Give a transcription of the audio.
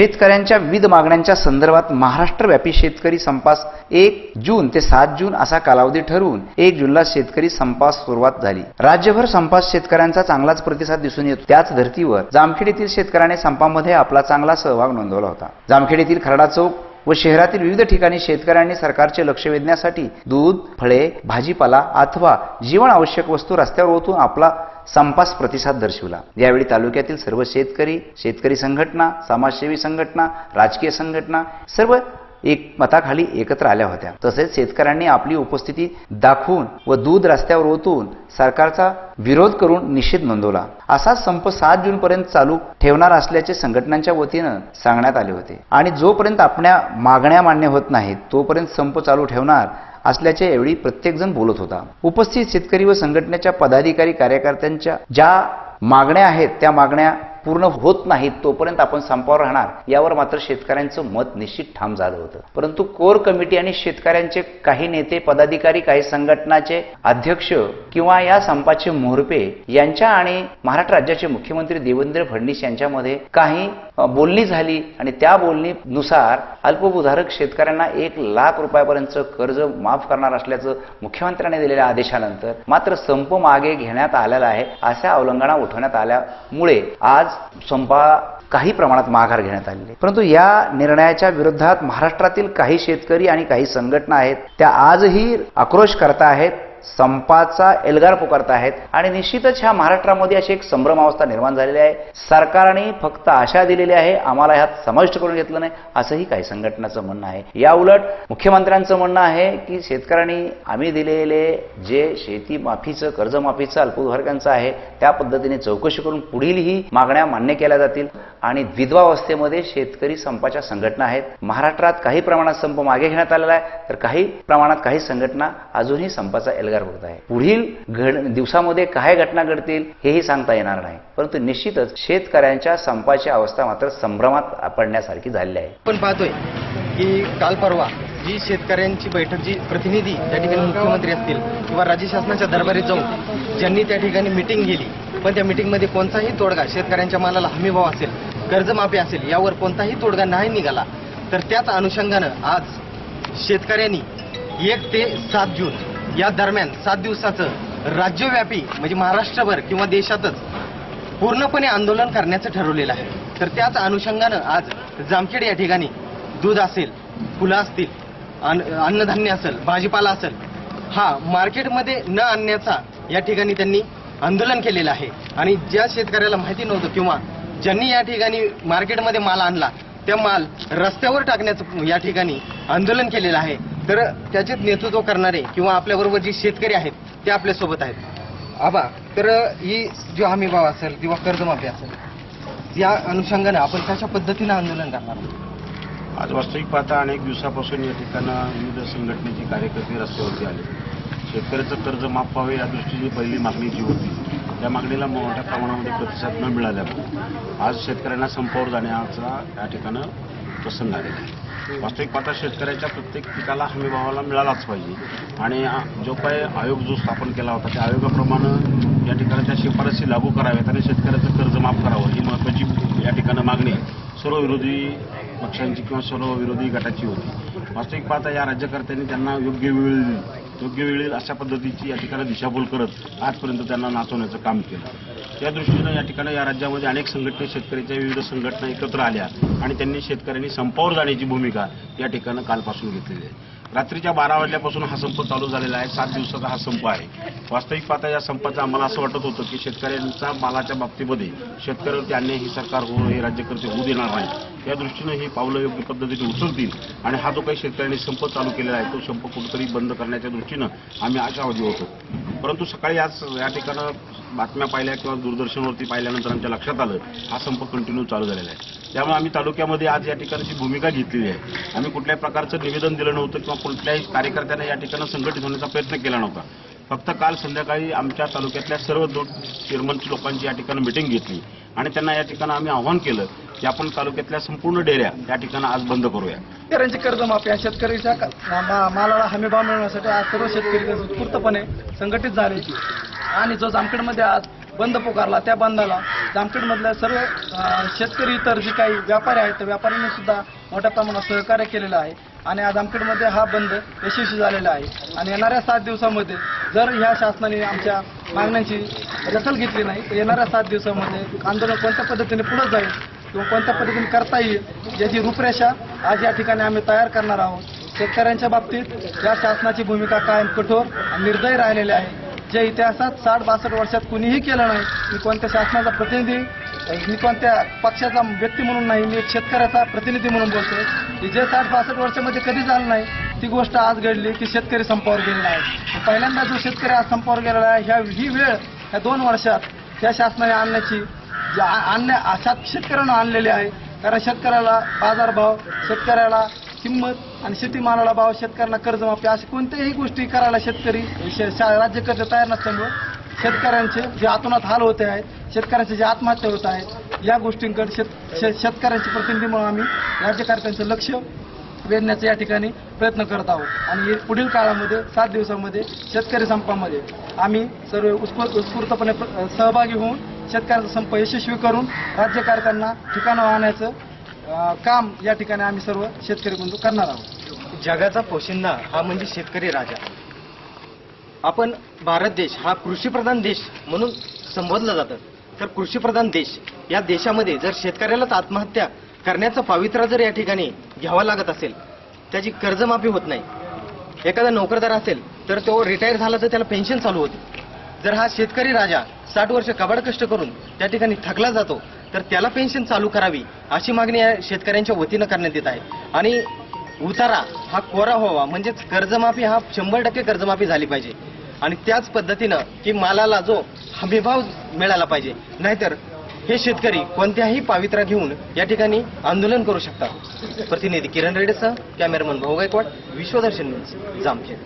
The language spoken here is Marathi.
शेतकऱ्यांच्या विविध मागण्यांच्या संदर्भात महाराष्ट्रव्यापी शेतकरी संपास एक जून ते सात जून असा कालावधी ठरवून एक जूनला शेतकरी संपास सुरुवात झाली. राज्यभर संपास शेतकऱ्यांचा चांगलाच प्रतिसाद दिसून येतो. त्याच धर्तीवर जामखेड येथील शेतकऱ्याने संपामध्ये आपला चांगला सहभाग नोंदवला होता. जामखेड येथील खरडा चौक व शहरातील विविध ठिकाणी शेतकऱ्यांनी सरकारचे लक्ष वेधण्यासाठी दूध फळे भाजीपाला अथवा जीवन आवश्यक वस्तू रस्त्यावर ओतून आपला संपास प्रतिसाद दर्शवला. यावेळी तालुक्यातील सर्व शेतकरी शेतकरी संघटना समाजसेवी संघटना राजकीय संघटना सर्व एक मताखाली एकत्र आल्या होत्या. तसेच शेतकऱ्यांनी आपली उपस्थिती दाखवून व दूध रस्त्यावर ओतून सरकारचा विरोध करून निषेध नोंदवला. असा संप सात जून पर्यंत चालू ठेवणार असल्याचे संघटनांच्या वतीनं सांगण्यात आले होते. आणि जोपर्यंत आपल्या मागण्या मान्य होत नाहीत तोपर्यंत संप चालू ठेवणार असल्याचे यावेळी प्रत्येकजण बोलत होता. उपस्थित शेतकरी व संघटनेच्या पदाधिकारी कार्यकर्त्यांच्या ज्या मागण्या आहेत त्या मागण्या पूर्ण होत नाहीत तोपर्यंत आपण संपावर राहणार. यावर मात्र शेतकऱ्यांचं मत निश्चित ठाम झालं होतं. परंतु कोर कमिटी आणि शेतकऱ्यांचे काही नेते पदाधिकारी काही संघटनाचे अध्यक्ष किंवा या संपाचे मोहरपे यांच्या आणि महाराष्ट्र राज्याचे मुख्यमंत्री देवेंद्र फडणवीस यांच्यामध्ये काही बोलणी झाली आणि त्या बोलणीनुसार अल्पभूधारक शेतकऱ्यांना एक लाख रुपयापर्यंत कर्ज माफ करणार असल्याचं मुख्यमंत्र्यांनी दिलेल्या आदेशानंतर मात्र संप मागे घेण्यात आलेला आहे अशा अवलंबना उठवण्यात आल्यामुळे आज संपा काही प्रमाणात माघार घेण्यात आलेली आहे. परंतु या निर्णयाच्या विरोधात महाराष्ट्रातील काही शेतकरी आणि काही संघटना आहेत त्या आजही आक्रोश करता आहेत संपाचा एल्गार पुकारत आहेत. आणि निश्चितच ह्या महाराष्ट्रामध्ये अशी एक संभ्रमावस्था निर्माण झालेली आहे. सरकारने फक्त आशा दिलेली आहे आम्हाला ह्यात समाविष्ट करून घेतलं नाही असंही काही संघटनाचं म्हणणं आहे. या उलट मुख्यमंत्र्यांचं म्हणणं आहे की शेतकऱ्यांनी आम्ही दिलेले जे शेती माफीचं कर्जमाफीचं अल्पधारकांचं आहे त्या पद्धतीने चौकशी करून पुढीलही मागण्या मान्य केल्या जातील. आणि विधवावस्थेमध्ये शेतकरी संपाच्या संघटना आहेत. महाराष्ट्रात काही प्रमाणात संप मागे घेण्यात आलेला आहे तर काही प्रमाणात काही संघटना अजूनही संपाचा एल्गार होत आहे. पुढील घड दिवसामध्ये काय घटना घडतील हेही सांगता येणार नाही. परंतु निश्चितच शेतकऱ्यांच्या संपाची अवस्था मात्र संभ्रमात पडण्यासारखी झालेली आहे. आपण पाहतोय की काल परवा जी शेतकऱ्यांची बैठक जी प्रतिनिधी त्या ठिकाणी मुख्यमंत्री असतील किंवा राज्य शासनाच्या दरबारीत जाऊन ज्यांनी त्या ठिकाणी मिटिंग गेली पण त्या मिटिंगमध्ये कोणताही तोडगा शेतकऱ्यांच्या मालाला हमीभाव असेल कर्जमाफी असेल यावर कोणताही तोडगा नाही निघाला. तर त्याच अनुषंगानं आज शेतकऱ्यांनी एक ते सात जून या दरम्यान सात दिवसाचं राज्यव्यापी म्हणजे महाराष्ट्रभर किंवा देशातच पूर्णपणे आंदोलन करण्याचं ठरवलेलं आहे. तर त्याच अनुषंगानं आज जामखेड या ठिकाणी दूध असेल फुलं असतील अन्न- अन्नधान्य असेल भाजीपाला असेल हा मार्केटमध्ये न आणण्याचा या ठिकाणी त्यांनी आंदोलन केलेलं आहे. आणि ज्या शेतकऱ्याला माहिती नव्हतं किंवा ज्यांनी या ठिकाणी मार्केटमध्ये माल आणला त्या माल रस्त्यावर टाकण्याचं या ठिकाणी आंदोलन केलेलं आहे. तर त्याचे नेतृत्व करणारे किंवा आपल्याबरोबर जे शेतकरी आहेत ते आपल्यासोबत आहेत. आबा तर ही जो हमी भाव असेल किंवा कर्जमाफी असेल या अनुषंगाने आपण कशा पद्धतीनं आंदोलन करणार आहोत? आज वास्तविक पाहता अनेक दिवसापासून या ठिकाणं विविध संघटनेचे कार्यकर्ते रस्त्यावरती आले. शेतकऱ्याचं कर्ज माफ व्हावे या दृष्टीने पहिली मागणी जी होती. त्या मागणीला मोठ्या प्रमाणामध्ये प्रतिसाद न मिळाल्यामुळे आज शेतकऱ्यांना संपावर जाण्याचा या ठिकाणं प्रसंग आलेला आहे. वास्तविक पाहता शेतकऱ्याच्या प्रत्येक पिकाला हमी भावाला मिळालाच पाहिजे. आणि जो काय आयोग जो स्थापन केला होता त्या आयोगाप्रमाणे या ठिकाणच्या शिफारसी लागू कराव्यात आणि शेतकऱ्याचं कर्ज माफ करावं ही महत्त्वाची या ठिकाणं मागणी सर्व विरोधी पक्षांची किंवा सर्व विरोधी गटाची होती. वास्तविक पाहता या राज्यकर्त्यांनी त्यांना योग्य वेळ दिली. योग्य वेळेत अशा पद्धतीची या ठिकाणी दिशाभूल करत आजपर्यंत त्यांना नाचवण्याचं काम केलं. त्या दृष्टीनं या ठिकाणी या राज्यामध्ये अनेक संघटने शेतकऱ्याच्या विविध संघटना एकत्र आल्या आणि त्यांनी शेतकऱ्यांनी संपावर जाण्याची भूमिका या ठिकाणी कालपासून घेतलेली आहे. रात्रीच्या बारा वाजल्यापासून हा संप चालू झालेला आहे. सात दिवसाचा हा संप आहे. वास्तविक पाहता या संपाचं आम्हाला असं वाटत होतं की शेतकऱ्यांचा मालाच्या बाबतीमध्ये शेतकऱ्यावरती अन्याय ही सरकार होऊन हे राज्यकर्ते होऊ देणार नाही. या दृष्टीनं ही पावलं योग्य पद्धतीने उचलतील आणि हा जो काही शेतकऱ्यांनी संप चालू केलेला आहे तो संप कुठेतरी बंद करण्याच्या दृष्टीनं आम्ही आशावादी होतो. परंतु सकाळी आज या ठिकाणं बातम्या पाहिल्या किंवा दूरदर्शनवरती पाहिल्यानंतर आमच्या लक्षात आलं हा संप कंटिन्यू चालू झालेला आहे. त्यामुळे आम्ही तालुक्यामध्ये आज या ठिकाणची भूमिका घेतलेली आहे. आम्ही कुठल्याही प्रकारचं निवेदन दिलं नव्हतं किंवा कुठल्याही कार्यकर्त्यांना या ठिकाणं संघटित होण्याचा प्रयत्न केला नव्हता. फक्त काल संध्याकाळी आमच्या तालुक्यातल्या सर्व दो चेअरमनची लोकांची या ठिकाणी मिटिंग घेतली. आणि त्यांना या ठिकाणी आम्ही आव्हान केलं की आपण तालुक्यातल्या संपूर्ण डेऱ्या या ठिकाणी आज बंद करूया. शेतकऱ्यांची कर्जमाफी आणि शेतकऱ्याच्या मा- मालाला हमीभाव मिळवण्यासाठी आज सर्व शेतकरी उत्स्फूर्तपणे संघटित झाल्याची आणि जो जामखेडमध्ये आज बंद पुकारला त्या बंदाला जामखेडमधल्या सर्व शेतकरी इतर जे काही व्यापारी आहेत त्या व्यापाऱ्यांनी सुद्धा मोठ्या प्रमाणात सहकार्य केलेलं आहे. आणि आज जामखेडमध्ये हा बंद यशस्वी झालेला आहे. आणि येणाऱ्या सात दिवसामध्ये जर ह्या शासनाने आमच्या मागण्यांची दखल घेतली नाही तर येणाऱ्या सात दिवसामध्ये आंदोलन कोणत्या पद्धतीने पुढे जाईल किंवा कोणत्या पद्धतीने करता येईल याची रूपरेषा आज या ठिकाणी आम्ही तयार करणार आहोत. शेतकऱ्यांच्या बाबतीत या शासनाची भूमिका कायम कठोर आणि निर्दयी राहिलेली आहे. जे इतिहासात साठ बासष्ट वर्षात कुणीही केलं नाही मी कोणत्या शासनाचा प्रतिनिधी मी कोणत्या पक्षाचा व्यक्ती म्हणून नाही मी एक शेतकऱ्याचा प्रतिनिधी म्हणून बोलतो की जे साठ बासष्ट वर्षामध्ये कधी झालं नाही ती गोष्ट आज घडली की शेतकरी संपावर गेलेला आहे. पहिल्यांदा जो शेतकरी आज संपावर गेलेला आहे ह्या ही वेळ ह्या दोन वर्षात या शासनाने आणण्याची जे आ- आणण्या अशा शेतकऱ्यांना आणलेली आहे. कारण शेतकऱ्याला बाजारभाव शेतकऱ्याला किंमत आणि शेतीमालाला भाव शेतकऱ्यांना कर्जमाफी अशा कोणत्याही गोष्टी करायला शेतकरी शे- शा- राज्यकर्ते तयार नसल्यामुळं शेतकऱ्यांचे जे आतोनात हाल होते आहेत शेतकऱ्यांचे जे आत्महत्या होत आहेत या गोष्टींकडे शेत शे- शेतकऱ्यांचे प्रतिनिधी म्हणून आम्ही राज्यकर्त्यांचं लक्ष वेधण्याचा या ठिकाणी प्रयत्न करत आहोत. आणि पुढील काळामध्ये सात दिवसामध्ये शेतकरी संपामध्ये आम्ही सर्व उत्स्फूर्त उत्स्फूर्तपणे सहभागी होऊन शेतकऱ्यांचा संप यशस्वी करून राज्यकारकांना ठिकाणं आणण्याचं काम या ठिकाणी आम्ही सर्व शेतकरी बंधू करणार आहोत. जगाचा पोशिंदा हा म्हणजे शेतकरी राजा. आपण भारत देश हा कृषीप्रधान देश म्हणून संबोधलं जातं. तर कृषीप्रधान देश या देशामध्ये जर शेतकऱ्यालाच आत्महत्या करण्याचं पावित्र्य जर या ठिकाणी घ्यावा लागत असेल त्याची कर्जमाफी होत नाही. एखादा नोकरदार असेल तर तो रिटायर झाला तर त्याला पेन्शन चालू होते. जर हा शेतकरी राजा साठ वर्ष कबाड कष्ट करून त्या ठिकाणी थकला जातो तर त्याला पेन्शन चालू करावी अशी मागणी या शेतकऱ्यांच्या वतीनं करण्यात येत आहे. आणि उतारा हा कोरा व्हावा म्हणजेच कर्जमाफी हा शंभर टक्के कर्जमाफी झाली पाहिजे. आणि त्याच पद्धतीनं की मालाला जो हमीभाव मिळाला पाहिजे नाहीतर हे शेतकरी कोणत्याही पावित्रा घेऊन या ठिकाणी आंदोलन करू शकतात. प्रतिनिधी किरण रेडेसह कॅमेरामन भाऊ गायकवाड विश्वदर्शन न्यूज जामखेड.